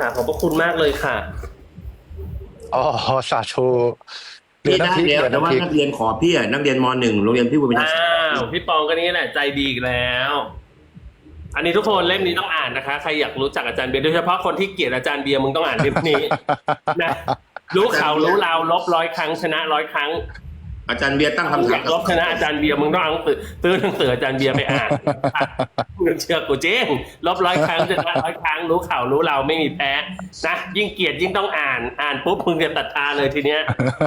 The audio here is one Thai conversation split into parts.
ค่ะขอบพระคุณมากเลยค่ะ อ๋อสาธุเหลือพี่ได้น้ำพริกแล้วเหลือแต่ว่าน้ำพริกนักเรียนขอพี่อะนักเรียนมหนึ่งโรงเรียนพี่บุญญาอ้าวพี่ปองก็นี่แหละใจดีอีกแล้ว อันนี้ทุกคนเล่มนี้ต้องอ่านนะคะใครอยากรู้จักอาจารย์เบียร์โดยเฉพาะคนที่เกลียดอาจารย์เบียร์มึงต้องอ่านเล่มนี้นะรู้เขารู้เราลบร้อยครั้งชนะร้อยครั้ง อาจารย์เบียร์ตั้งมึงคำอถายามกลบชนะอาจารย์เบียร์มึงต้องเอาหนังสือซื้อหนังสืออาจารย์เบียร์ไปอ่านมึงเชื่อกูเจ๊งลบร้อยครั้งชนะร้อยครั้งรู้ข่าวรู้เราไม่มีแพ้นะยิ่งเกลียดยิ่งต้องอ่านอ่านปุ๊บมึงจะตัดตาเลยทีเนี้ย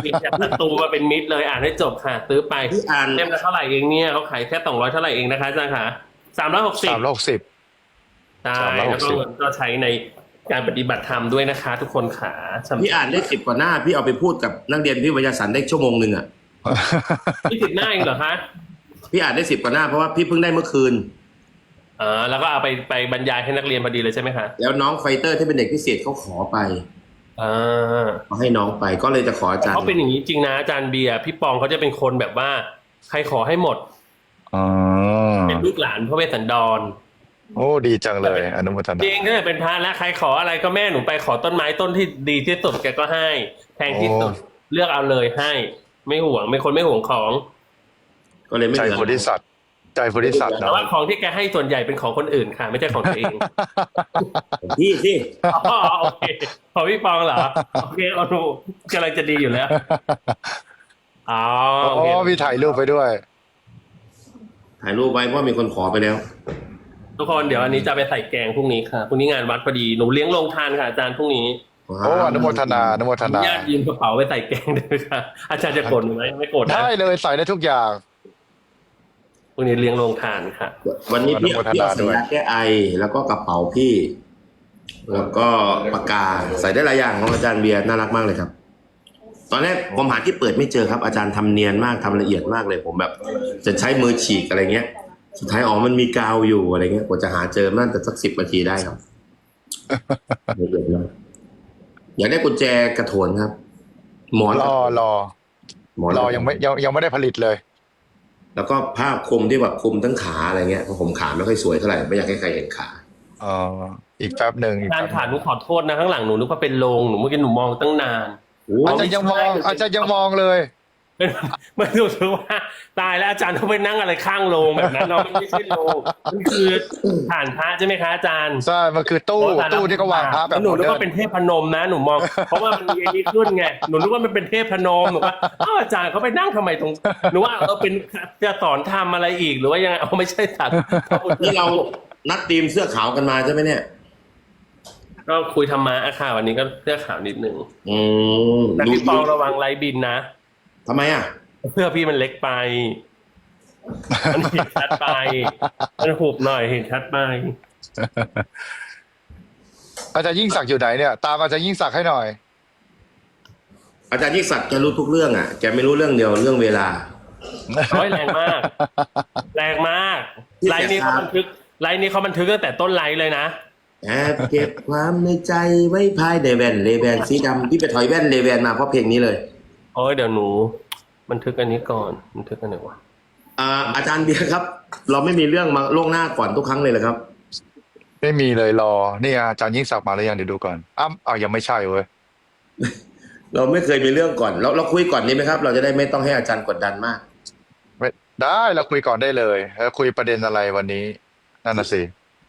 มีแต่ศัตรูมาเป็นมิตรเลยอ่านให้จบค่ะซื้อไปพี่อ่านเล่มละเท่าไหร่เองเนี่ยเขาขายแค่สองร้อยเท่าไหร่เองนะคะอาจารย์ค่ะสามร้อยหกสิบสามร้อยหกสิบใช่360แล้วก็ก็ใช้ในการปฏิบัติธรรมด้วยนะคะ ทุกคนขาสำพี่อ่านได้สิบกว่าหน้า พี่เอาไปพูดกับนักเรียนพี่วิทยาสันได้ชั่วโมงหนึ่งอะ นี่ติดหน้าเองเหรอคะพี่อ่านได้สิบกว่าหน้าเพราะว่าพี่เพิ่งได้เมื่อคืนอ่าแล้วก็เอาไปไปบรรยายให้นักเรียนพอดีเลยใช่ไหมคะแล้วน้องไฟเตอร์ที่เป็นเด็กพิเศษเขาขอไปอ่าเขาให้น้องไปก็เลยจะขออาจารย์เขาเป็นอย่างนี้จริงนะอาจารย์เบียร์พี่ปองเขาจะเป็นคนแบบว่า ใครขอให้หมดอ๋อเป็นลูกหลานพระเวสสันดรโอ้ดีจังเลย อนุโมทนาจริงถ้าเกิดเป็นพระแล้วใครขออะไรก็แม่หนูไปขอต้นไม้ต้นที่ดีที่สุดแกก็ให้ แพงที่สุดเลือกเอาเลยให้ ไม่ห่วงไม่คนไม่ห่วงของ ก็เลยไม่ใจเหลือโพธิสัตว์ใจโพธิสัตว์แต่เนาะว่าของที่แกให้ส่วนใหญ่เป็นของคนอื่นค่ะ ไม่ใช่ของตัวเอง พี่สิอ๋อโอเคขอพี่ปองเหรอโอเคเอาดูกำลังจะดีอยู่แล้วอ๋ออ๋โอเคอมีถ่ายรูปไปด้วย ถ่ายรูปไว้เพราะมีคนขอไปแล้ว ทุกคนเดี๋ยวอันนี้จะไปใส่แกงพรุ่งนี้ค่ะพรุ่งนี้งานวัดพอดีหนูเลี้ยงโรงทานค่ะอาจารย์พรุ่งนี้ โอ้อนุโมทนาอนุโมทนาญาติยืมกระเป๋าไปใส่แกงได้ไหมคะอาจารย์จะโกรธหนูไหมไม่โกรธนะได้เลยใส่ได้ทุกอย่างพรุ่งนี้เลี้ยงโรงทานค่ะ วันนี้พี่อนุโมทนาพี่เอาด้สัญวยญาแก้ไอ แล้วก็กระเป๋าพี่ แล้วก็ปากกาใส่ได้หลายอย่างของอาจารย์เบียร์น่ารักมากเลยครับ ตอนแรกผมหาที่เปิดไม่เจอครับ อาจารย์ทำเนียนมากทำละเอียดมากเลย ผมแบบ จะใช้มือฉีกอะไรเงี้ย สุดท้ายอ๋อมันมีกาวอยู่อะไรเงี้ยกว่าจะหาเจอน่าจะสักสิบนาทีได้ครับละเอียดมาก อยากได้กุญแจกระโถนครับ หมอนรอรอหมอนรอยังไม่ยังยังไม่ได้ผลิตเลย แล้วก็ผ้าคลุมที่แบบคลุมทั้งขาอะไรเงี้ยเพราะผมขาไม่ค่อยสวยเท่าไหร่ไม่อยากให้ใครเห็นขาอ๋ออีกแป๊บหนึ่งอีกอาจารแป๊ย์บขาหนูขอโทษนะข้างหลังหนูนึกว่าเป็นโรงหนูเมื่อกี้หนูมองตั้งนานอาจารย์ยังมองอาจารย์ยังมองเลย เป็นมันรู้สึกว่าตายแล้วอาจารย์เขาไปนั่งอะไรข้างโรงแบบนั้นเราไม่ใช่โรงมันคือฐานพระใช่ไหมคะอาจารย์ใช่ มันคือตู้โอ้ตายแล้วตู้ที่เขาวางพระแบบหนูโมนึกเดิร์ว่าเป็นเทพพนมนะหนูมอง เพราะว่ามันมีไอ้นี้ขึ้นไงหนูนึกว่ามันเป็นเทพพนมหนูว่าอ้าวอาจารย์เขาไปนั่งทำไมตรงหนูว่าเออเป็นจะสอนทำอะไรอีกหรือว่ายังไงเอาไม่ใช่สัตว์นี่เรานัดทีมเสื้อขาวกันมาใช่ไหมเนี่ยก็คุยธรรมะอะค่ะวันนี้ก็เสื้อขาวนิดนึงอืมแต่พี่ปองระวังไรบินนะ ทำไมอะ เสื้อพี่มันเล็กไป มันเห็นชัดไป มันหุบหน่อยเห็นชัดไป อาจารย์ยิ่งศักดิ์อยู่ไหนเนี่ย ตามอาจารย์ยิ่งศักดิ์ให้หน่อย อาจารย์ยิ่งศักดิ์แกรู้ทุกเรื่องอะ แกไม่รู้เรื่องเดียวเรื่องเวลาโอ้ยแรงมาก แรงมากพี่ไลน์นี้เสียเขาครับบันทึก ไลน์นี้เขาบันทึกตั้งแต่ต้นไลน์เลยนะ แอบเก็บความในใจไว้ภายในแว่นเลแบนสีดำพี่ไปถอยแว่นเลแบนมาเพราะเพลงนี้เลย โอ้ยเดี๋ยวหนู บันทึกอันนี้ก่อน บันทึกอันไหนวะอ่าอาจารย์เบียร์ครับ เราไม่มีเรื่องมาล่วงหน้าก่อนทุกครั้งเลยเหรอครับ ไม่มีเลยรอ นี่อาจารย์ยิ่งศักดิ์มาหรือยังเดี๋ยวดูก่อน อ้ำอ้าวยังไม่ใช่เว้ย เราไม่เคยมีเรื่องก่อน เราเราคุยก่อนนี้ไหมครับ เราจะได้ไม่ต้องให้อาจารย์กดดันมาก ไม่ได้เราคุยก่อนได้เลยแล้วคุยประเด็นอะไรวันนี้ นั่นน่ะสิ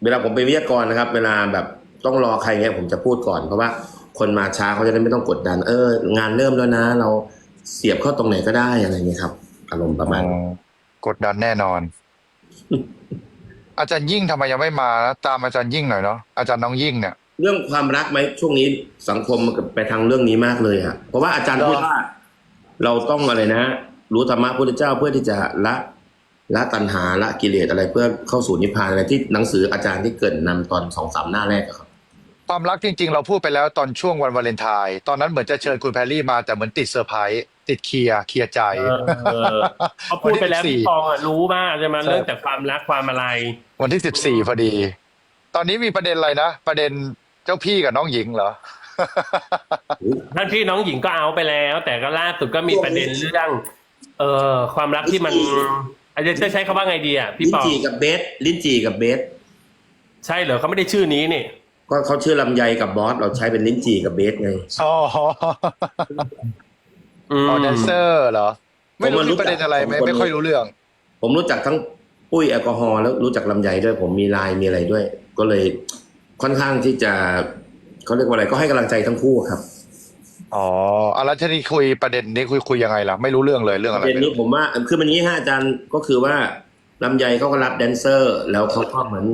เวลาผมเป็นวิทยากรนะครับ เวลาแบบต้องรอใครเงี้ยผมจะพูดก่อนเพราะว่า คนมาช้าเขาจะได้ไม่ต้องกดดัน เออ งานเริ่มแล้วนะ เราเสียบเข้าตรงไหนก็ได้อะไรเงี้ยครับ อารมณ์ประมาณอ๋อกดดันแน่นอน อาจารย์ยิ่งทำไมยังไม่มานะตามอาจารย์ยิ่งหน่อยเนาะอาจารย์น้องยิ่งเนี่ยเรื่องความรักไหมช่วงนี้สังคมมันไปทางเรื่องนี้มากเลยอะเพราะว่าอาจารย์เหรอพูดว่าเราต้องอะไรนะ รู้ธรรมะพุทธเจ้าเพื่อที่จะละละตัณหาละกิเลสอะไรเพื่อเข้าสู่นิพพานอะไรที่หนังสืออาจารย์ที่เกริดนำตอนสองสามหน้าแรกอะครับ ความรักจริง ๆ เราพูดไปแล้วตอนช่วงวันวาเลนไทน์ตอนนั้นเหมือนจะเชิญคุณแพรรี่มาแต่เหมือนติดเซอร์ไพรส์ติดเคลียร์เคลียร์ใจเออเขาพูดไปแล้ววันที่พี่14ปองอะรู้มากจะมาใช่เรื่องแต่ความรักความอะไร วันที่สิบสี่พอดี ตอนนี้มีประเด็นอะไรนะประเด็นเจ้าพี่กับน้องหญิงเหรอท่านพี่น้องหญิงก็เอาไปแล้ว แต่ก็ล่าสุดก็มีประเด็นเรื่อง เอ่อความรักที่มันอาจจะใช้คำว่าไงดีอะพี่ลิ้นปองจี่กับเบสลิ้นจี่กับเบสใช่เหรอเขาไม่ได้ชื่อนี้นี่ ก็เขาชื่อลำไยกับบอสเราใช้เป็นลิ้นจี่กับเบสไงอ๋ออืมอ๋อแดนเซอร์เหรอ ไม่รู้ผมว่ารู้มีประเด็นอะไรไหมจักสองคนไม่ค่อยรู้เรื่อง ผมรู้จักทั้งปุ้ยแอลกอฮอล์แล้วรู้จักลำไยด้วย ผมมีไลน์มีอะไรด้วย ก็เลยค่อนข้างที่จะเขาเรียกว่าอะไรก็ให้กำลังใจทั้งคู่ครับอ๋ออะแล้วที่นี่คุยประเด็นนี้คุยคุยยังไงล่ะ ไม่รู้เรื่องเลยเรื่องปอะไรระเด็นไม่นี้รู้ผมว่าคือมันอย่างนี้ฮะอาจารย์ก็คือว่าลำไยเขาก็รับแดนเซอร์ แล้วเขาก็เหมือน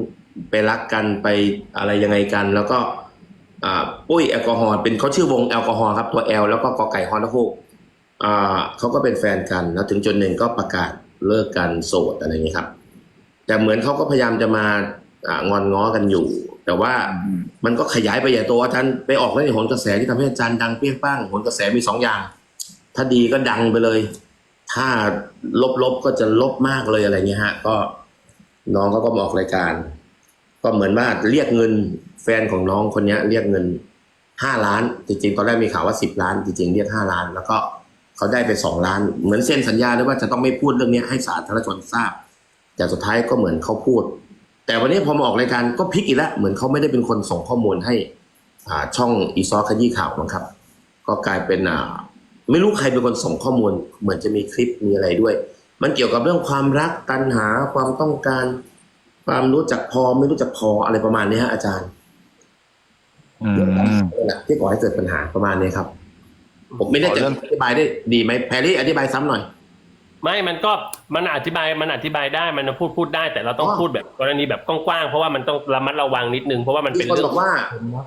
ไปรักกันไปอะไรยังไงกัน แล้วก็อ่าปุ้ยแอลกอฮอล์เป็นเขาชื่อวงแอลกอฮอล์ครับตัวแอลแล้วก็กอไก่ฮอนฮูกอ่าเขาก็เป็นแฟนกันแล้วถึงจุดหนึ่งก็ประกาศเลิกกันโสดอะไรอย่างนี้ครับ แต่เหมือนเขาก็พยายามจะมาอ่างอนง้อกันอยู่ แต่ว่ามันก็ขยายไปใหญ่โตอาจารย์ไปออกในโหนกระแสที่ทำให้อาจารย์ดังเปรี้ยงป้างโหนกระแสมีสองอย่าง ถ้าดีก็ดังไปเลย ถ้าลบๆก็จะลบมากเลยอะไรเงี้ยฮะ ก็น้องเขาก็มาออกรายการ ก็เหมือนว่าเรียกเงินแฟนของน้องคนนี้เรียกเงินห้าล้าน จริงๆ ตอนแรกมีข่าวว่าสิบล้าน จริงๆ เรียกห้าล้าน แล้วก็เขาได้ไปสองล้าน เหมือนเซ็นสัญญาด้วยว่าจะต้องไม่พูดเรื่องนี้ให้สาธารณชนทราบ แต่สุดท้ายก็เหมือนเขาพูด แต่วันนี้พอมาออกรายการก็พลิกอีกแล้วเหมือนเขาไม่ได้เป็นคนส่งข้อมูลให้อ่าช่องอีซอขยี้ข่าวนะครับ ก็กลายเป็นอ่าไม่รู้ใครเป็นคนส่งข้อมูล เหมือนจะมีคลิปมีอะไรด้วย มันเกี่ยวกับเรื่องความรักตัณหาความต้องการ ความรู้จักพอไม่รู้จักพออะไรประมาณนี้ฮะอาจารย์อืมนี่แหละที่ก่อให้เกิดปัญหาประมาณนี้ครับ ผมไม่ได้ขอจะเรื่องอธิบายได้ดีไหมแพรรี่อธิบายซ้ำหน่อย ไม่มันก็มันอธิบายมันอธิบายได้มันพูดพูดได้ แต่เราต้องอ๋อพูดแบบกรณีแบบกว้างๆเพราะว่ามันต้องระมัดระวังนิดนึงเพราะว่ามันมีเป็นคนเรื่บอกว่า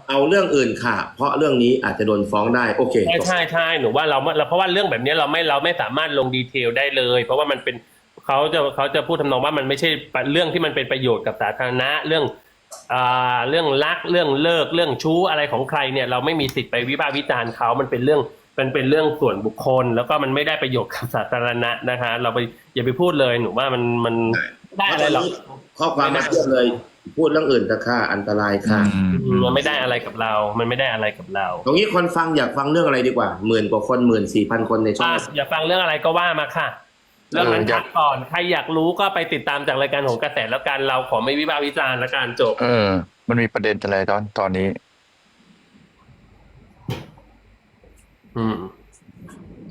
เอาเรื่องอื่นค่ะ เพราะเรื่องนี้อาจจะโดนฟ้องได้โอเคใช่ใช่ใช่หนูว่าเราเราเพราะว่าเรื่องแบบนี้เราไม่เราไม่สามารถลงดีเทลได้เลย เพราะว่ามันเป็น เขาจะเขาจะพูดทำนองว่ามันไม่ใช่เรื่องที่มันเป็นประโยชน์กับสาธารณะเรื่องอ่าเรื่องรักเรื่องเลิกเรื่องชู้อะไรของใครเนี่ยเราไม่มีสิทธิ์ไปวิพากษ์วิจารณ์เขามันเป็นเรื่องมันเป็นเรื่องส่วนบุคคล แล้วก็มันไม่ได้ประโยชน์กับสาธารณะนะคะ เราไปอย่าไปพูดเลยหนูว่ามันมันไม่ได้อะไรหรอกข้อความมาเทียบเลย พูดเรื่องอื่นจะค่าอันตรายค่ะมันไม่ได้อะไรกับเรา มันไม่ได้อะไรกับเรา ตรงนี้คนฟังอยากฟังเรื่องอะไรดีกว่าหมื่นกว่าคนหมื่นสี่พันคนในช่องอะอย่าฟังเรื่องอะไรก็ว่ามาค่ะ เรื่องนั้นเอออยาพักกก่อนใครอยากรู้ก็ไปติดตามจากรายการของกระแสแล้วกันเราขอไม่วิพากษ์วิจารณ์และการจบเออ มันมีประเด็นอะไรตอนตอนนี้ อืม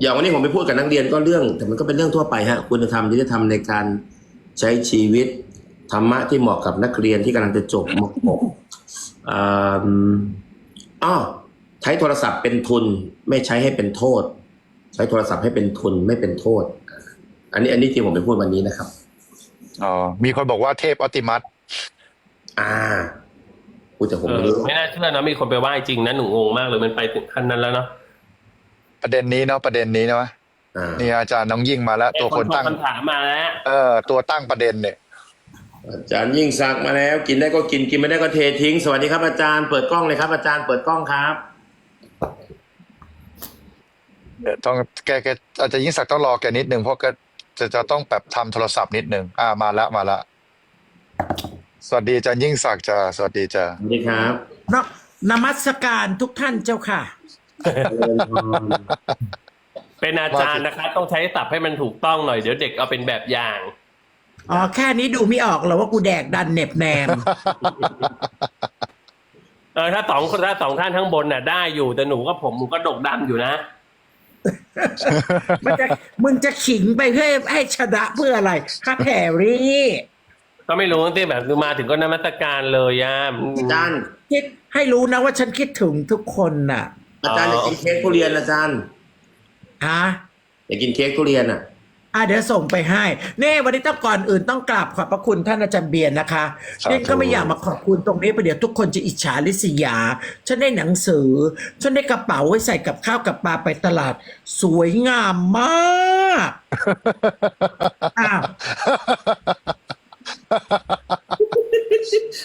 อย่างวันนี้ผมไปพูดกับนักเรียนก็เรื่อง แต่มันก็เป็นเรื่องทั่วไปฮะคุณธรรมที่จะทำในการใช้ชีวิตธรรมะที่เหมาะกับนักเรียนที่กำลังจะจบม .6 อ่าอ๋อใช้โทรศัพท์เป็นทุน ไม่ใช้ให้เป็นโทษ ใช้โทรศัพท์ให้เป็นทุนไม่เป็นโทษ อันนี้อันนี้ที่ผมไปพูดวันนี้นะครับอ๋อมีคนบอกว่าเทพออติมัสอ่าพูดแต่ผมเอไม่อรู้ไม่น่าเชื่อนะมีคนไปไหว้จริงนะหนูงงมากเลยมันไปถึงขั้นนั้นแล้วเนาะประเด็นนี้เนาะประเด็นนี้เนาะอ่านี่อาจารย์น้องยิ่งมาแล้ว ตัวคนตั้งคำถามมาแล้วเออ ตัวตั้งประเด็นเนี่ย อาจารย์ยิ่งศักดิ์มาแล้ว กินได้ก็กินกินไม่ได้ก็เททิ้ง สวัสดีครับอาจารย์เปิดกล้องเลยครับ อาจารย์เปิดกล้องครับเดี๋ยวต้องแกแกอาจจะยิ่งศักดิ์ต้องรอแกนิดนึงเพราะแก จะจะต้องแบบทำโทรศัพท์นิดนึงอ่ามาละมาละสวัสดีอาจารย์ยิ่งศักดิ์จ้าสวัสดีจ้าสวัสดีครับนนมัสการทุกท่านเจ้าค่ะ เป็นอาจารย์นะคะ ต้องใช้ศัพท์ให้มันถูกต้องหน่อยเดี๋ยวเด็กเอาเป็นแบบอย่างอ๋อแค่นี้ดูไม่ออกเหรอว่ากูแดกดันเหน็บแนมเออถ้าสองคนถ้าสองท่านข้างบนน่ะ ได้อยู่แต่หนูก็ผมหนูก็ดกดำอยู่นะ มันจะมึงจะขิงไปเพื่อให้ชนะเพื่ออะไรครับแพรรี่ก็ไม่รู้ที่แบบมาถึงก็นมัสการเลยอะอาจารย์คิดให้รู้นะว่าฉันคิดถึงทุกคนน่ะ อาจารย์อยากกินเค้กทุเรียนอาจารย์ฮะอยากกินเค้กทุเรียนอะ อะเดี๋ยวส่งไปให้เน่วันนี้ต้องก่อนอื่นต้องกราบขอบพระคุณท่านอาจารย์เบียร์นะคะสาธุเน่ก็ไม่อยากมาขอบคุณตรงนี้เพราะเดี๋ยวทุกคนจะอิจฉาลิษยา ฉันได้หนังสือ ฉันได้กระเป๋าไว้ใส่กับข้าวกับปลาไปตลาด สวยงามมากอ้าว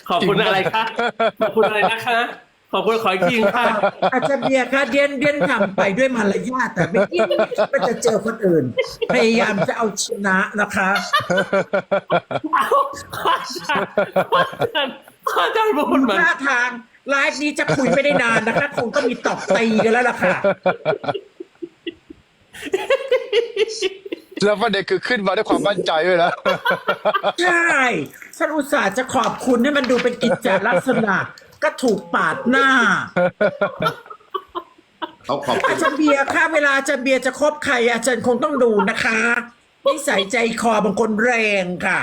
ขอบคุณอะไรคะ ขอบคุณอะไรนะคะ ขอบคุณขออีกทีค่ะ อาจารย์เบียร์คะเดียนเดียนทำไปด้วยมารยาทแต่ไม่คิดว่าจะเจอคนอื่น พยายามจะเอาชนะนะคะเอาอาจารย์อาจารย์อาจารย์พูดเหมือนท่าทางไลฟ์นี้จะคุยไม่ได้นานนะคะคงต้องมีตบตีกันแล้วล่ะค่ะแล้วประเด็นคือขึ้นมาด้วยความมั่นใจด้วยนะใช่ฉันอุตส่าห์จะขอบคุณให้มันดูเป็นกิจจลักษณะ ก็ถูกปาดหน้า เขาขอบคุอาณจารย์เบียร์ค่ะเวลาอาจารย์เบียร์จะคบใครอาจารย์คงต้องดูนะคะนิสัยใจคอบางคนแรงค่ะ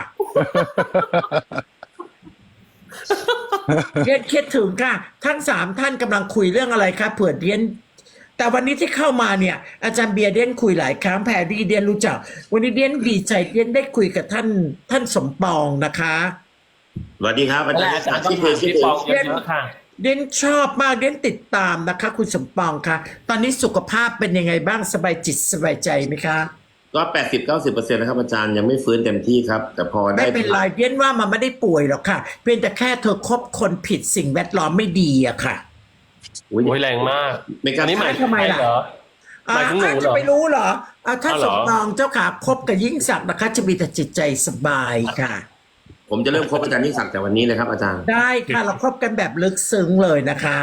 เรียนคิดถึงค่ะ ทั้งสามท่านกำลังคุยเรื่องอะไรคะเผื่อเรียน แต่วันนี้ที่เข้ามาเนี่ย อาจารย์เบียร์เดียนคุยหลายครั้งแพรดีเดียนรู้จัก วันนี้เดียนดีใจเดียนได้คุยกับท่านท่านสมปองนะคะ สวัสดีครับอาและจารย์อาจารย์ต้องที่ถาเคยมคิดถึงพี่ปองเยอะๆค่ะเดียนชอบมากเดียนติดตามนะคะ คุณสมปองคะตอนนี้สุขภาพเป็นยังไงบ้างสบายจิตสบายใจไหมคะก็แปดสิบเก้าสิบเปอร์เซ็นต์นะครับอาจารย์ยังไม่ฟื้นเต็มที่ครับ แต่พอได้ไม่เป็นไรเดียนว่ามันไม่ได้ป่วยหรอกค่ะ เพียงแต่แค่เธอคบคนผิดสิ่งแวดล้อมไม่ดีอะค่ะอุ๊ยโอ้ยแรงมากไม่กล้าอันนี้หมายถึงทำไมใครล่ะเหรอหมายถึงหนูอ่เหรอจะไปรู้เหรออะถ้าอ๋อเหสรอมปองเจ้าขาคบกับยิ่งศักดิ์นะคะ จะมีแต่จิตใจสบายค่ะ ผมจะเริ่มคบอาจารย์ยิ่งศักดิ์แต่วันนี้เลยครับอาจารย์ ได้ค่ะเราคบกันแบบลึกซึ้งเลยนะคะ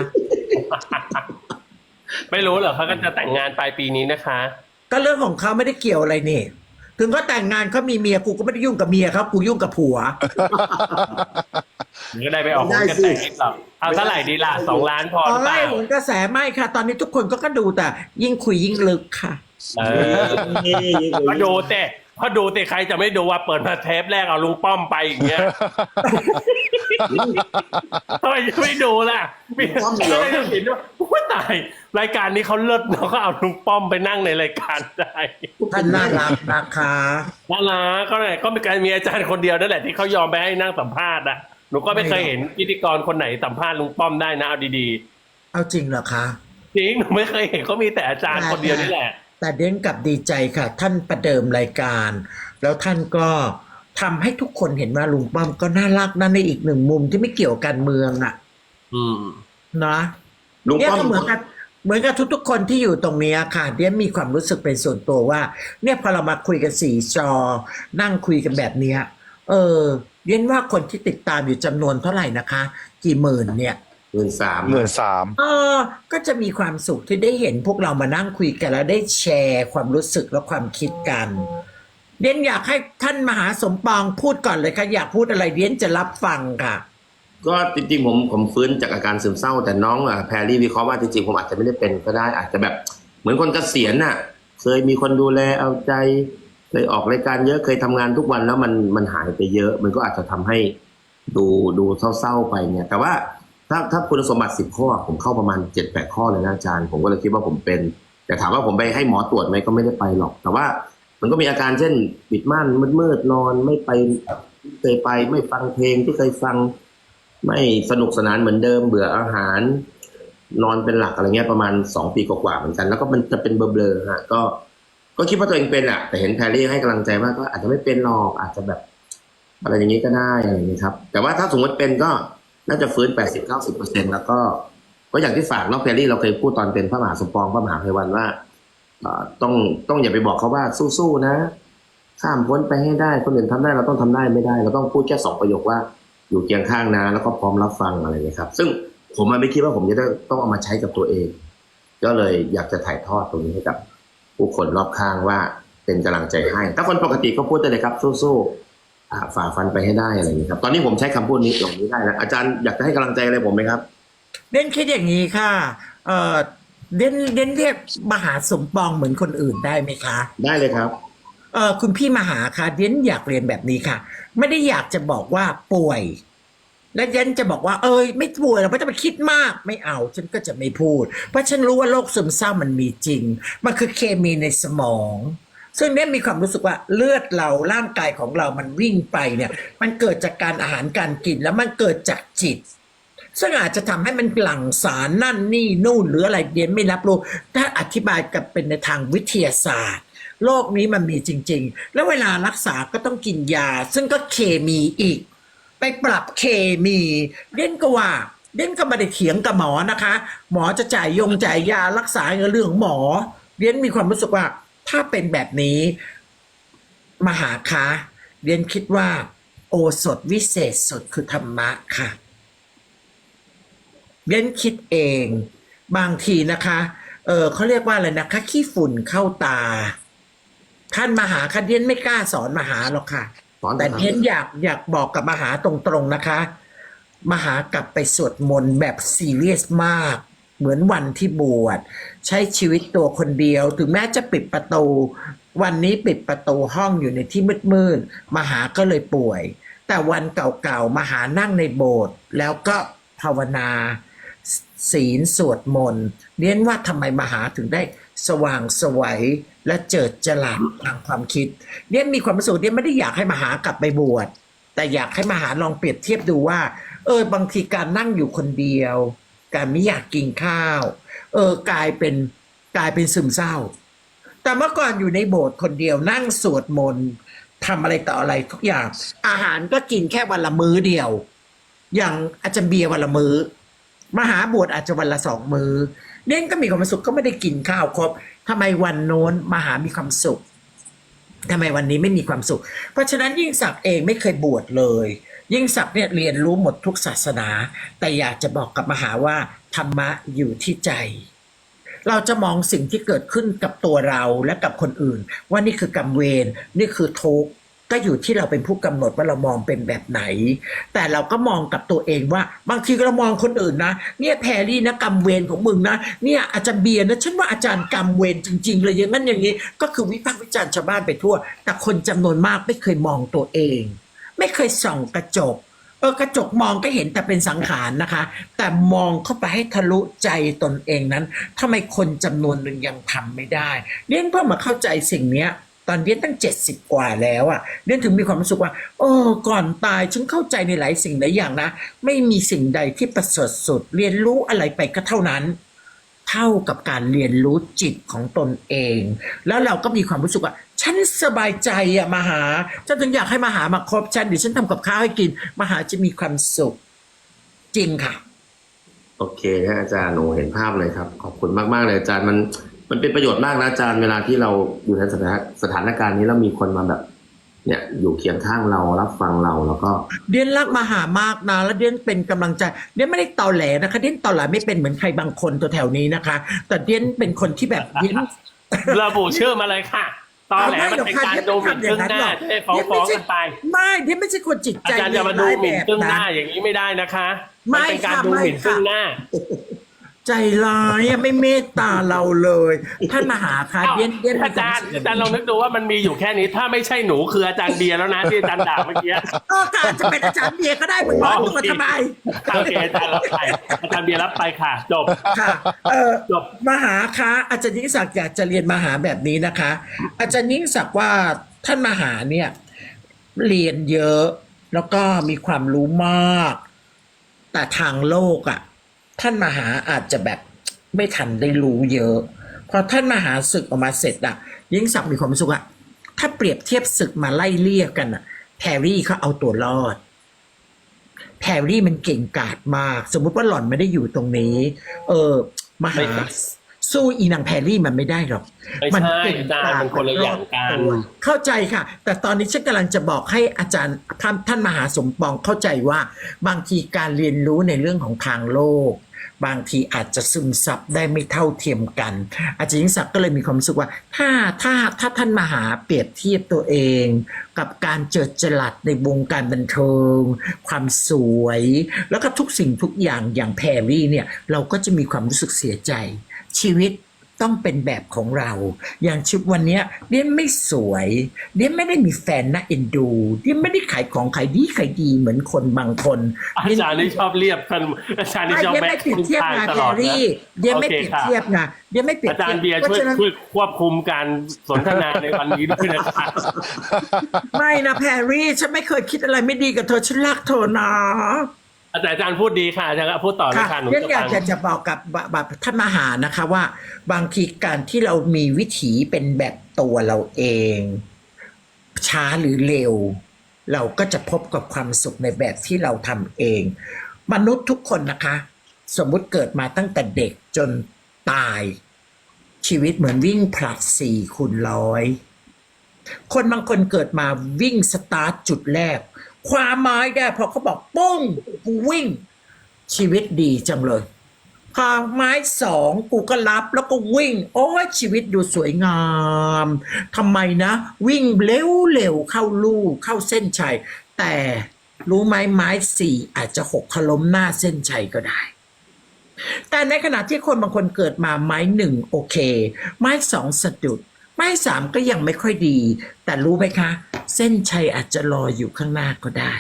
ไม่รู้เหรอเขาก็จะแต่งงานปลายปีนี้นะคะ ก็เรื่องของเขาไม่ได้เกี่ยวอะไรนี่ ถึงเขาแต่งงานเขามีเมียกูก็ไม่ได้ยุ่งกับเมียเขากูยุ่งกับผัวเดี๋ยวก็ได้ไปออกผลกันแต่งอีกหรอกเอาเท่าไหร่ดีล่ะสองล้านพอหอ๋อรือเปไล่ล่าผลกระแสไม่ค่ะ ตอนนี้ทุกคนก็ก็ดูแต่ ยิ่งคุยยิ่งลึกค่ะ เออก็ดูเตะพอดูเตะใครจะไม่ดูว่าเปิดมาเทปแรกเอาลุงป้อมไปอย่างเงี้ยทำไมจะไม่ดูล่ะมีลุงป้อมเหรอไม่ได้เห็นว่าอุ๊ยตายรายการนี้เขาเลิศเนาะก็เอาลุงป้อมไปนั่งในรายการได้ท่านน่ารักนะคะน่ารักก็เลยก็มีการมีอาจารย์คนเดียวนั่นแหละที่เขายอมไปให้นั่งสัมภาษณ์อะหนูก็ไม่เคยเห็นพิธีกรคนไหนสัมภาษณ์ลุงป้อมได้นะเอาดีเอาจริงเหรอคะๆจริงหนูไม่เคยเห็นเขามีแต่อาจารย์คนเดียวนี่แหละ แต่เด้นกลับดีใจค่ะ ท่านประเดิมรายการ แล้วท่านก็ทำให้ทุกคนเห็นว่าลุงป้อมก็น่ารักนั่นในอีกหนึ่งมุมที่ไม่เกี่ยวกับการเมืองอะ อืมนะลุงเนี่ยป้อมก็เหมือนกับเหมือนกับทุกๆคนที่อยู่ตรงเนี้ยค่ะเดียนมีความรู้สึกเป็นส่วนตัวว่า เนี่ยพอเรามาคุยกันสี่จอ นั่งคุยกันแบบเนี้ย เออเดียนว่าคนที่ติดตามอยู่จำนวนเท่าไหร่นะคะ กี่หมื่นเนี่ย หมื่นสามหมื่นสามเออ ก็จะมีความสุขที่ได้เห็นพวกเรามานั่งคุยกันแล้วได้แชร์ความรู้สึกและความคิดกันเดียนอยากให้ท่านมหาสมปองพูดก่อนเลยค่ะอยากพูดอะไรเดียนจะรับฟังค่ะ ก็จริงๆผมผมฟื้นจากอาการซึมเศร้าแต่น้องอะแพรรี่วิเคราะห์ว่าจริงๆผมอาจจะไม่ได้เป็นก็ได้อาจจะแบบ เหมือนคนเกษียณน่ะ เคยมีคนดูแลเอาใจเคยออกรายการเยอะเคยทำงานทุกวันแล้วมันมันหายไปเยอะ มันก็อาจจะทำให้ดูดูเศร้าๆไปเนี่ย แต่ว่า ถ้าถ้าคุณสมบัติสิบข้อ ผมเข้าประมาณเจ็ดแปดข้อเลยนะอาจารย์ ผมก็เลยคิดว่าผมเป็น แต่ถามว่าผมไปให้หมอตรวจไหมก็ไม่ได้ไปหรอก แต่ว่ามันก็มีอาการเช่นปิดม่านมืดๆนอนไม่ไปเคยไปไม่ฟังเพลงที่เคยฟัง ไม่สนุกสนานเหมือนเดิมเบื่ออาหาร นอนเป็นหลักอะไรเงี้ยประมาณสองปีกว่าๆเหมือนกัน แล้วก็มันจะเป็นเบลอๆฮะก็ ก็คิดว่าตัวเองเป็นอะ แต่เห็นแพรรี่ให้กำลังใจว่าก็อาจจะไม่เป็นหรอกอาจจะแบบ อะไรอย่างนี้ก็ได้อะไรอย่างนี้ครับ แต่ว่าถ้าสมมติเป็นก็ น่าจะฟื้นแปดสิบเก้าสิบเปอร์เซ็นแล้วก็ ก็อย่างที่ฝากน้องแพรรี่เราเคยพูดตอนเป็นพระมหาสมปองพระมหาไพวันว่าต้องต้องอย่าไปบอกเขาว่าสู้ๆนะข้ามพ้นไปให้ได้คนอื่นทำได้เราต้องทำได้ไม่ได้ เราต้องพูดแค่สองประโยคว่าอยู่เคียงข้างนะ แล้วก็พร้อมรับฟังอะไรนี้ยครับ ซึ่งผมมันไม่คิดว่าผมจะต้องเอามาใช้กับตัวเอง ก็เลยอยากจะถ่ายทอดตรงนี้ให้กับ ผู้คนรอบข้างว่าเป็นกำลังใจให้ ถ้าคนปกติก็พูดได้เลยครับสู้ๆ ฝ่าฟันไปให้ได้อะไรอย่างนี้ครับ ตอนนี้ผมใช้คำพูดนี้ตรงนี้ได้แล้วอาจารย์อยากจะให้กำลังใจอะไรผมไหมครับเด่นคิดอย่างนี้ค่ะ เออเด่นเด่นเรียกมหาสมปองเหมือนคนอื่นได้ไหมคะ ได้เลยครับเออคุณพี่มหาคะเด่นอยากเรียนแบบนี้ค่ะ ไม่ได้อยากจะบอกว่าป่วย และเด่นจะบอกว่า เอยไม่ป่วยเราไม่ต้องไปคิดมากไม่เอา ฉันก็จะไม่พูด เพราะฉันรู้ว่าโรคซึมเศร้ามันมีจริง มันคือเคมีในสมอง ซึ่งเด่นมีความรู้สึกว่าเลือดเราร่างกายของเรามันวิ่งไปเนี่ย มันเกิดจากการอาหารการกินแล้วมันเกิดจากจิต ซึ่งอาจจะทำให้มันหลั่งสารนั่นนี่นู่นหรืออะไรเดียนไม่รับรู้ถ้าอธิบายกับเป็นในทางวิทยาศาสตร์โรคนี้มันมีจริง ๆ แล้วเวลารักษาก็ต้องกินยา ซึ่งก็เคมีอีก ไปปรับเคมีเด่นก็ว่าเด่นก็ไม่ได้เถียงกับหมอนะคะ หมอจะจ่ายยงจ่ายยารักษาเรื่องหมอเด่นมีความรู้สึกว่า ถ้าเป็นแบบนี้ มหาคะเด่นคิดว่า โอสถวิเศษสุดคือธรรมะค่ะเด่นคิดเองบางทีนะคะ เออเขาเรียกว่าอะไรนะคะ ขี้ฝุ่นเข้าตา ท่านมหาคะเดียนไม่กล้าสอนมหาหรอกค่ะ สอนแต่เถอะครับเดียนอยากอยากบอกกับมหาตรงๆนะคะ มหากลับไปสวดมนต์แบบซีเรียสมาก เหมือนวันที่บวช ใช้ชีวิตตัวคนเดียว ถึงแม้จะปิดประตู วันนี้ปิดประตูห้องอยู่ในที่มืดๆมหาก็เลยป่วย แต่วันเก่าๆมหานั่งในโบสถ์แล้วก็ภาวนาศีลสวดมนต์เรียนว่าทำไมมหาถึงได้สว่างสวัยและเจิดจรัสทางความคิดเรียนมีความรู้สึกเรียนไม่ได้อยากให้มหากลับไปบวชแต่อยากให้มหาลองเปรียบเทียบดูว่า เออบางทีการนั่งอยู่คนเดียว การไม่อยากกินข้าว เออกลายเป็นกลายเป็นซึมเศร้า แต่เมื่อก่อนอยู่ในโบสถ์คนเดียวนั่งสวดมนต์ทำอะไรต่ออะไรทุกอย่าง อาหารก็กินแค่วันละมื้อเดียว อย่างอาจจะเบียร์วันละมื้อ มหาบวชอาจจะวันละสองมือเน้นก็มีความสุขก็ไม่ได้กินข้าวครบทำไมวันโน้นมหามีความสุขทำไมวันนี้ไม่มีความสุข เพราะฉะนั้นยิ่งศักดิ์เองไม่เคยบวชเลย ยิ่งศักดิ์เนี่ยเรียนรู้หมดทุกศาสนา แต่อยากจะบอกกับมหาว่า ธรรมะอยู่ที่ใจ เราจะมองสิ่งที่เกิดขึ้นกับตัวเราและกับคนอื่น ว่านี่คือกรรมเวรนี่คือทุกข์ก็อยู่ที่เราเป็นผู้กำหนดว่าเรามองเป็นแบบไหน แต่เราก็มองกับตัวเองว่า บางทีเรามองคนอื่นนะ เนี่ยแพรรี่นะกรรมเวรของมึงนะ เนี่ยอาจารย์เบียร์นะฉันว่าอาจารย์กรรมเวรจริง ๆ เลยอย่างนั้นอย่างนี้ ก็คือวิพากษ์วิจารณ์ชาวบ้านไปทั่ว แต่คนจำนวนมากไม่เคยมองตัวเอง ไม่เคยส่องกระจก เออกระจกมองก็เห็นแต่เป็นสังขารนะคะ แต่มองเข้าไปให้ทะลุใจตนเองนั้นทำไมคนจำนวนหนึ่งยังทำไม่ได้เรียนเพิ่งมาเข้าใจสิ่งนี้ตอนเรียนตั้งเจ็ดสิบกว่าแล้วอะ่ะเรียนถึงมีความรู้สึกว่าเออก่อนตายฉันเข้าใจในหลายสิ่งหลายอย่างนะ ไม่มีสิ่งใดที่ประเสริฐสุด เรียนรู้อะไรไปก็เท่านั้น เท่ากับการเรียนรู้จิตของตนเอง แล้วเราก็มีความรู้สึกว่า ฉันสบายใจอะมาหา ฉันถึงอยากให้มาหามาคบฉันเดี๋ยวฉันทำกับข้าวให้กิน มาหาจะมีความสุข จริงค่ะ โอเคฮะอาจารย์โอเห็นภาพเลยครับ ขอบคุณมากๆเลยอาจารย์มันมันเป็นประโยชน์มากนะอาจารย์เวลาที่เราอยู่ในสถานสถานการณ์นี้แล้วมีคนมาแบบ เนี่ยอยู่เคียงข้างเรารับฟังเราแล้วก็ เดียนรักมาหามากนะ แล้วเดียนเป็นกำลังใจ เดียนไม่ได้ตอแหลนะคะ เดียนตอแหลไม่เป็นเหมือนใครบางคนตัวแถวนี้นะคะ แต่เดียนเป็นคนที่แบบเดียน ระบุชื่อมาเลยค่ะ ตอนแหลมันเป็นการดูหมิ่นซึ่งหน้าจะได้ฟ้องฟ้องกันไป ไม่เดียนไม่ใช่คนจิตอาใจจารย์จะมาดูหมิ่นซึ่งหน้าแบบอย่างนี้ไม่ได้นะคะไม่มันเป็นการค่ะดูหมิ่นไม่ค่ะซึ่งหน้า ใจร้ายอะไม่เมตตาเราเลยท่านมาหาค่ะอ้าวเดียนเดียนมีอาจารย์ควมสุขอาจารย์ลองนึกดูว่ามันมีอยู่แค่นี้ ถ้าไม่ใช่หนูคืออาจารย์เบียร์แล้วนะที่อาจารย์ด่าเมื่อกี้ก็การจะเป็นอาจารย์เบียร์ก็ได้เหมือนกันตัวทำไมโอเคอาจารย์รับไปอาจารย์เบียร์รับไปค่ะจบค่ะเออจบมหาคะอาจารย์ยิ่งศักดิ์อยากจะเรียนมหาแบบนี้นะคะ อาจารย์ยิ่งศักดิ์ว่าท่านมหาเนี่ย เรียนเยอะแล้วก็มีความรู้มาก แต่ทางโลกอะ่ะ ท่านมหาอาจจะแบบไม่ทันได้รู้เยอะ พอท่านมหาศึกออกมาเสร็จอะยิ่งศักดิ์มีความสุขอะถ้าเปรียบเทียบศึกมาไล่เลี่ยกันอะแพรรี่เขาเอาตัวรอดแพรรี่มันเก่งกาจมาก สมมุติว่าหล่อนไม่ได้อยู่ตรงนี้ เออมหา สู้อีนางแพรรี่มันไม่ได้หรอกไม่ใช่เก่งอาจารย์มันคนละอย่างกัน เข้าใจค่ะ แต่ตอนนี้ฉันกำลังจะบอกให้อาจารย์ท่านท่านมหาสมปองเข้าใจว่า บางทีการเรียนรู้ในเรื่องของทางโลก บางทีอาจจะซึมซับได้ไม่เท่าเทียมกัน อาจารย์ยิ่งศักดิ์ก็เลยมีความรู้สึกว่า ถ้าถ้าถ้าท่านมหาเปรียบเทียบตัวเอง กับการเจิดจรัสในวงการบันเทิง ความสวย แล้วก็ทุกสิ่งทุกอย่างอย่างแพรรี่เนี่ยเราก็จะมีความรู้สึกเสียใจ ชีวิตต้องเป็นแบบของเรา อย่างชุดวันเนี้ยเดียนไม่สวยเดียนไม่ได้มีแฟนน่าเอ็นดูเดียนไม่ได้ขายของขายดีขายดีเหมือนคนบางคนอาจารย์นี่ชอบเรียบกันอาจารย์นี่ไม่ชอบเดียนแบไม่กเปรียบเทียบทางไงตแพลอรดนะรี่เดียนไม่โอเปเครียบค่ะเทียบไงเดียนไม่เปรียบอาจารเทียย์บเบียร์เพช่วยราะฉะนั้นช่วยควบคุมการสนทนาในวันนี้ด้วยนะคะไม่นะแพรรี่ฉันไม่เคยคิดอะไรไม่ดีกับเธอฉันรักเธอนะ อาจารย์อาจารย์พูดดีค่ะอาจารย์ก็พูดต่อเลยค่ะค่ะหนูเดียนจะอยาฟักงจะจะบอกกับแบบท่านมหานะคะว่า บางทีการที่เรามีวิถีเป็นแบบตัวเราเอง ช้าหรือเร็ว เราก็จะพบกับความสุขในแบบที่เราทำเอง มนุษย์ทุกคนนะคะ สมมุติเกิดมาตั้งแต่เด็กจนตาย ชีวิตเหมือนวิ่งผลัดสี่คูณร้อยคนบางคนเกิดมาวิ่งสตาร์ทจุดแรก ความหมายได้พอเขาบอกปุ้งกูวิ่ง ชีวิตดีจังเลยพอไม้สองกูก็รับแล้วก็วิ่ง โอ้ยชีวิตดูสวยงามทำไมนะ วิ่งเร็วๆเข้าลู่เข้าเส้นชัย แต่รู้ไหมไม้สี่อาจจะหกขล้มหน้าเส้นชัยก็ได้ แต่ในขณะที่คนบางคนเกิดมาไม้หนึ่งโอเค ไม้สองสะดุด ไม้สามก็ยังไม่ค่อยดี แต่รู้ไหมคะ เส้นชัยอาจจะรออยู่ข้างหน้าก็ได้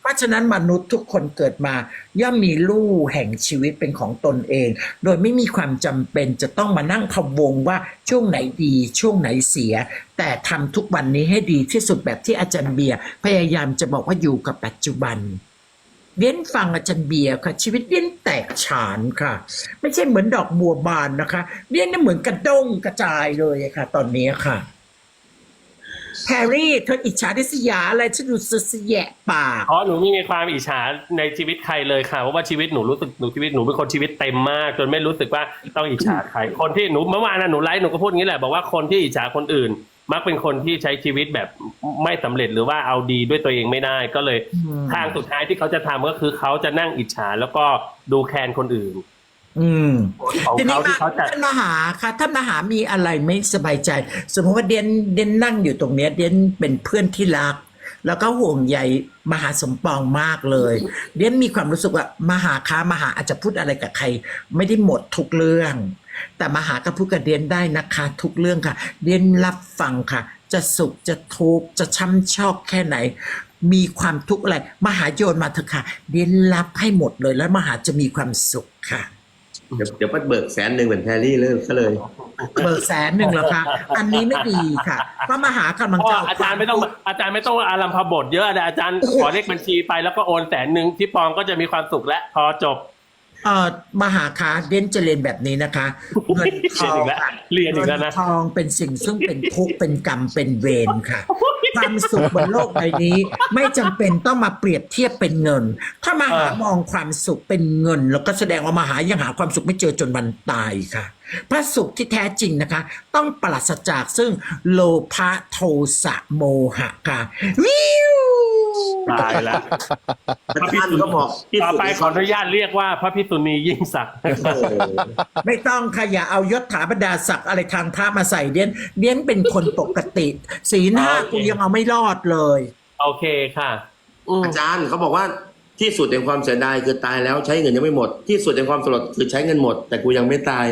เพราะฉะนั้นมนุษย์ทุกคนเกิดมา ย่อมมีลู่แห่งชีวิตเป็นของตนเอง โดยไม่มีความจำเป็นจะต้องมานั่งพวงว่าช่วงไหนดีช่วงไหนเสีย แต่ทำทุกวันนี้ให้ดีที่สุดแบบที่อาจารย์เบียร์พยายามจะบอกว่าอยู่กับปัจจุบัน เรียนฟังอาจารย์เบียร์ค่ะ ชีวิตเรียนแตกฉานค่ะ ไม่ใช่เหมือนดอกบัวบานนะคะเรียนนี่เหมือนกระด้งกระจายเลยค่ะ ตอนนี้ค่ะแพรรี่เธออิจฉาดิสยาอะไรฉันดูเสียะปากเพราะหนูไม่มีความอิจฉาในชีวิตใครเลยค่ะเพราะว่าชีวิตหนูรู้สึกหนูชีวิตหนูเป็นคนชีวิตเต็มมาก จนไม่รู้สึกว่าต้องอิจฉาใครคนที่หนูเมื่อวานนะหนูไลฟ์หนูก็พูดอย่างนี้แหละบอกว่าคนที่อิจฉาคนอื่น มักเป็นคนที่ใช้ชีวิตแบบไม่สำเร็จหรือว่าเอาดีด้วยตัวเองไม่ได้ก็เลยอืมทางสุดท้ายที่เขาจะทำก็คือเขาจะนั่งอิจฉาแล้วก็ดูแคลนคนอื่น อืมของทีนี้เขาที่มาเขาจะท่านมหาค่ะท่านมหามีอะไรไม่สบายใจ สมมติว่าเดียนเดียนนั่งอยู่ตรงเนี้ยเดียนเป็นเพื่อนที่รัก แล้วก็ห่วงใยมหาสมปองมากเลยเดียนมีความรู้สึกว่ามหาค้ามหาอาจจะพูดอะไรกับใคร ไม่ได้หมดทุกเรื่อง แต่มหาก็พูดกับเดียนได้นะคะ ทุกเรื่องค่ะ เดียนรับฟังค่ะ จะสุขจะทุกข์จะช้ำชอกแค่ไหน มีความทุกข์อะไรมหาโยนมาเถอะค่ะ เดียนรับให้หมดเลยแล้วมหาจะมีความสุขค่ะ เดี๋ยวเดี๋ยวก็เบิกแสนหนึ่งเหมือนแพรรี่เลยซะเลย เบิกแสนหนึ่งแล้วค่ะอันนี้ไม่ดีค่ะเพราะมหากำลังเพจะราะอาจารย์ไม่ต้องอาจารย์ไม่ต้องอารัมพบทเยอะแต่อาจารย์ขอเลขบัญชีไปแล้วก็โอนแสนหนึ่งที่ปองก็จะมีความสุขและพอจบ เอ่อมหาคาเด่นจะเรียนแบบนี้นะคะเงินทองค่ะเรียนอีกแล้วนะเงินทองเป็นสิ่งซึ่งเป็นทุกข์เป็นกรรมเป็นเวรค่ะ ความสุขบนโลกใบนี้ ไม่จำเป็นต้องมาเปรียบเทียบเป็นเงิน ถ้ามหามองความสุขเป็นเงิน แล้วก็แสดงว่ามหายังหาความสุขไม่เจอจนวันตายค่ะพระสุขที่แท้จริงนะคะ ต้องปราศจากซึ่งโลภะโทสะโมหะค่ะวิว ตายแล้วท่านก็บอกที่ต่อสุดไปขออนุญาตเรียกว่าพระพิษุณียิ่งศักดิ์ โอ้โหไม่ต้องค่ะอย่าเอายศถาบรรดาศักดิ์อะไรทางพระมาใส่เดียนเดียนเป็นคนปกติสีหน้าโอเค กูยังเอาไม่รอดเลย โอเคค่ะอืมอาจารย์เขาบอกว่าที่สุดแห่งความเสียดายคือตายแล้วใช้เงินยังไม่หมด ที่สุดแห่งความสลดคือใช้เงินหมด แต่กูยังไม่ตาย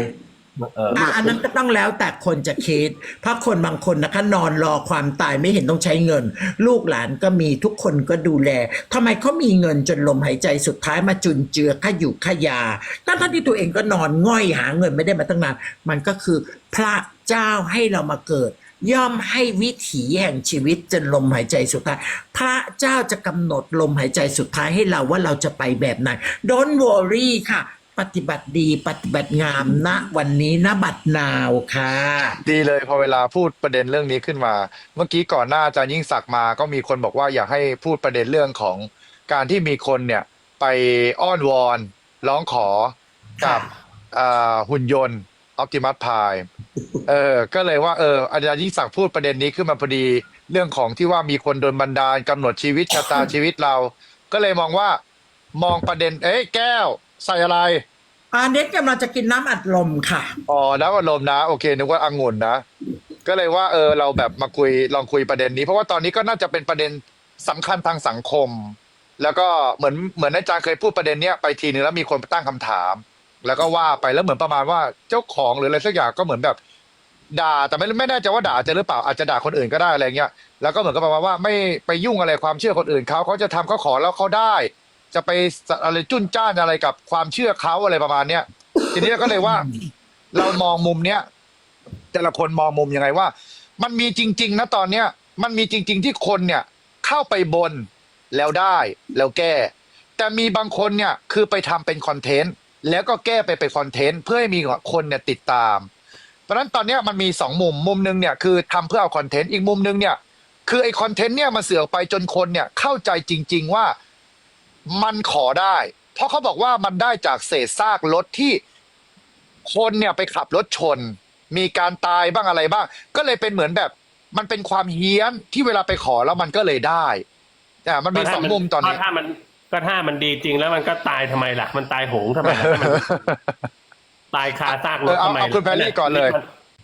เอออะอันนั้นก็ต้องแล้วแต่คนจะคิด เพราะคนบางคนนะคะนอนรอความตายไม่เห็นต้องใช้เงิน ลูกหลานก็มีทุกคนก็ดูแลทำไมเขามีเงินจนลมหายใจสุดท้ายมาจุนเจือข้าอยู่ข้ายาทั้งท่ที่ตัวเองก็นอนง่อยหาเงินไม่ได้มาตั้งนานมันก็คือพระเจ้าให้เรามาเกิด ย่อมให้วิถีแห่งชีวิตจนลมหายใจสุดท้าย พระเจ้าจะกำหนดลมหายใจสุดท้ายให้เราว่าเราจะไปแบบไหน Don't worry ค่ะ ปฏิบัติดีปฏิบัติงามณวันนี้ณบัดนาวค่ะ ดีเลยพอเวลาพูดประเด็นเรื่องนี้ขึ้นมา เมื่อกี้ก่อนหน้าอาจารย์ยิ่งศักดิ์มาก็มีคนบอกว่าอยากให้พูดประเด็นเรื่องของการที่มีคนเนี่ยไปอ้อนวอนร้องขอกับอ่าหุ่นยนต์ออ t ติมัสพายเออก็เลยว่าเอออาจารย์ยิ่งศักดิ์พูดประเด็นนี้ขึ้นมาพอดีเรื่องของที่ว่ามีคนโดนบันดาลกำหนดชีวิตชะตาชีวิตเรา ก็เลยมองว่ามองประเด็น เอ้ยแก้ว ใส่อะไรอันนี้กำลังจะกินน้ำอัดลมค่ะ อ๋อน้ำอารมณ์นะ โอเคนึกว่าองุ่นนะ ก็เลยว่าเออเราแบบมาคุยลองคุยประเด็นนี้ เพราะว่าตอนนี้ก็น่าจะเป็นประเด็นสำคัญทางสังคม แล้วก็เหมือนเหมือนอาจารย์เคยพูดประเด็นเนี้ยไปทีนึงแล้วมีคนตั้งคำถาม แล้วก็ว่าไปแล้วเหมือนประมาณว่าเจ้าของหรืออะไรสักอย่างก็เหมือนแบบ ด่าแต่ไม่ไม่แน่ใจว่าด่าจะหรือเปล่าอาจจะด่าคนอื่นก็ได้อะไรเงี้ยแล้วก็เหมือนกับประมาณว่าไม่ไปยุ่งอะไรความเชื่อคนอื่นเขาเขาจะทำเขาขอแล้วเขาได้ จะไปอะไรจุนจ้านอะไรกับความเชื่อเขาอะไรประมาณเนี้ยทีนี้ก็เลยว่า เรามองมุมเนี้ยแต่ละคนมองมุมยังไงว่า มันมีจริง ๆ นะตอนเนี้ย มันมีจริง ๆ ที่คนเนี่ย เข้าไปบนแล้วได้แล้วแก้ แต่มีบางคนเนี่ยคือไปทำเป็นคอนเทนต์แล้วก็แก้ไปเป็นคอนเทนต์เพื่อให้มีคนเนี่ยติดตาม เพราะฉะนั้นตอนเนี้ยมันมีสองมุมมุมหนึ่งเนี่ยคือทำเพื่อเอาคอนเทนต์อีกมุมหนึงเนี่ยคือไอคอนเทนต์เนี่ยมันเสือกไปจนคนเนี่ยเข้าใจจริง ๆ ว่า มันขอได้ เพราะเขาบอกว่ามันได้จากเศษซากรถที่คนเนี่ยไปขับรถชน มีการตายบ้างอะไรบ้าง ก็เลยเป็นเหมือนแบบ มันเป็นความเฮี้ยนที่เวลาไปขอแล้วมันก็เลยได้อ่ามันมีสองมุมตอนนี้ก็ถ้ามันก็ถ้ามันดีจริงแล้วมันก็ตายทำไมล่ะ มันตายโหงทำไมล่ะถ้ามันตายคาซากรถเออเอาทำไมเอาคุณแพรรี่ก่อนเลย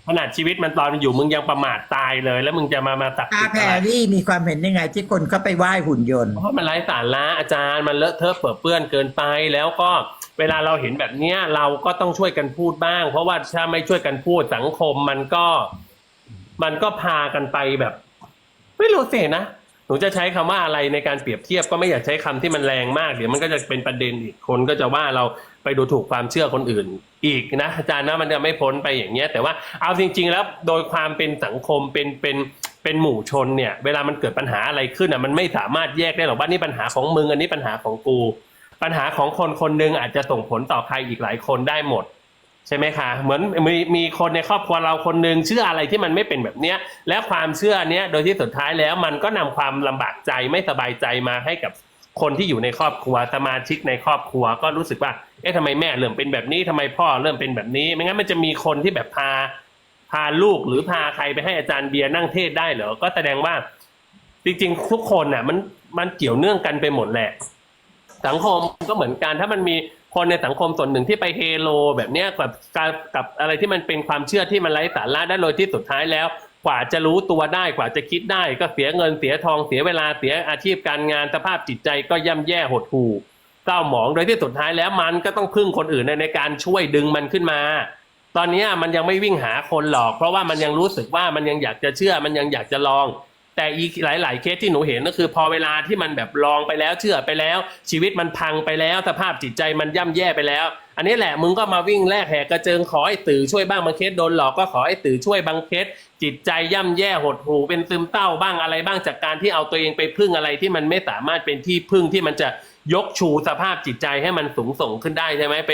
ขนาดชีวิตมันตอนอยู่มึงยังประมาทตายเลย แล้วมึงจะมามาตักอาติดแพรอะไรรี่มีความเห็นยังไงที่คนเข้าไปไหว้หุ่นยนต์ เพราะมันไร้สาระอาจารย์มันเลอะเทอะเปื้อนเปื้อนเกินไป แล้วก็เวลาเราเห็นแบบเนี้ยเราก็ต้องช่วยกันพูดบ้าง เพราะว่าถ้าไม่ช่วยกันพูดสังคมมันก็ มันก็พากันไปแบบ ไม่รู้สินะหนูจะใช้คำว่าอะไรในการเปรียบเทียบก็ไม่อยากใช้คำที่มันแรงมากเดี๋ยวมันก็จะเป็นประเด็นอีกคนก็จะว่าเรา ไปดูถูกความเชื่อคนอื่นอีกนะอาจารย์นะมันจะไม่พ้นไปอย่างเงี้ยแต่ว่าเอาจริง ๆ แล้วโดยความเป็นสังคมเป็นเป็นเป็นหมู่ชนเนี่ย เวลามันเกิดปัญหาอะไรขึ้นอะมันไม่สามารถแยกได้หรอกว่านี่ปัญหาของมึงอันนี้ปัญหาของกู ปัญหาของคนคนหนึ่งอาจจะส่งผลต่อใครอีกหลายคนได้หมดใช่ไหมคะเหมือนมีมีคนในครอบครัวเราคนหนึ่งเชื่ออะไรที่มันไม่เป็นแบบเนี้ย และความเชื่อเนี้ยโดยที่สุดท้ายแล้วมันก็นำความลำบากใจไม่สบายใจมาให้กับ คนที่อยู่ในครอบครัวสมาชิกในครอบครัวก็รู้สึกว่า เอ๊ะทำไมแม่เริ่มเป็นแบบนี้ทำไมพ่อเริ่มเป็นแบบนี้ ไม่งั้นมันจะมีคนที่แบบพาพาลูกหรือพาใครไปให้อาจารย์เบียร์นั่งเทศได้เหรอ ก็แสดงว่า จริงๆ ทุกคนน่ะ มันมันเกี่ยวเนื่องกันไปหมดแหละ สังคมก็เหมือนกัน ถ้ามันมีคนในสังคมส่วนหนึ่งที่ไปเฮโล แบบเนี้ยกับกับกับอะไรที่มันเป็นความเชื่อที่มันไร้สาระได้โดยที่สุดท้ายแล้ว กว่าจะรู้ตัวได้กว่าจะคิดได้ ก็เสียเงินเสียทองเสียเวลาเสียอาชีพการงานสภาพจิตใจก็ย่ำแย่หดหู่เศร้าหมองโดยที่สุดท้ายแล้วมันก็ต้องพึ่งคนอื่นในในการช่วยดึงมันขึ้นมา ตอนนี้มันยังไม่วิ่งหาคนหรอก เพราะว่ามันยังรู้สึกว่ามันยังอยากจะเชื่อมันยังอยากจะลอง แต่อีกหลาย ๆ เคสที่หนูเห็นก็คือพอเวลาที่มันแบบลองไปแล้วเชื่อไปแล้ว ชีวิตมันพังไปแล้ว สภาพจิตใจมันย่ำแย่ไปแล้ว อันนี้แหละมึงก็มาวิ่งแลกแหกกระเจิงขอให้ตื่อช่วยบ้างบางเคสโดนหลอกก็ขอให้ตื่อช่วยบางเคส จิตใจย่ำแย่หดหู่เป็นซึมเศร้าบ้างอะไรบ้างจากการที่เอาตัวเองไปพึ่งอะไรที่มันไม่สามารถเป็นที่พึ่งที่มันจะยกชูสภาพจิตใจให้มันสูงส่งขึ้นได้ใช่ไหมไป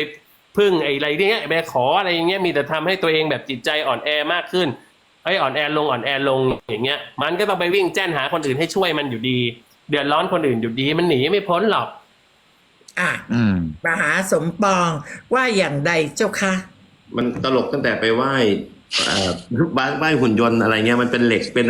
พึ่งไอ้อะไรเนี้ยไปขออะไรอย่างเงี้ยมีแต่ทำให้ตัวเองแบบจิตใจอ่อนแอมากขึ้นไอ้ยอ่อนแอลงอ่อนแอลงอย่างเงี้ย มันก็ต้องไปวิ่งแจ้นหาคนอื่นให้ช่วยมันอยู่ดี เดือดร้อนคนอื่นอยู่ดี มันหนีไม่พ้นหรอก อะอืมมหาสมปองว่าอย่างใดเจ้าคะมันตลกตั้งแต่ไปไหว้ บ้านบ้านไหว้หุ่นยนต์อะไรเงี้ยมันเป็นเหล็กเป็น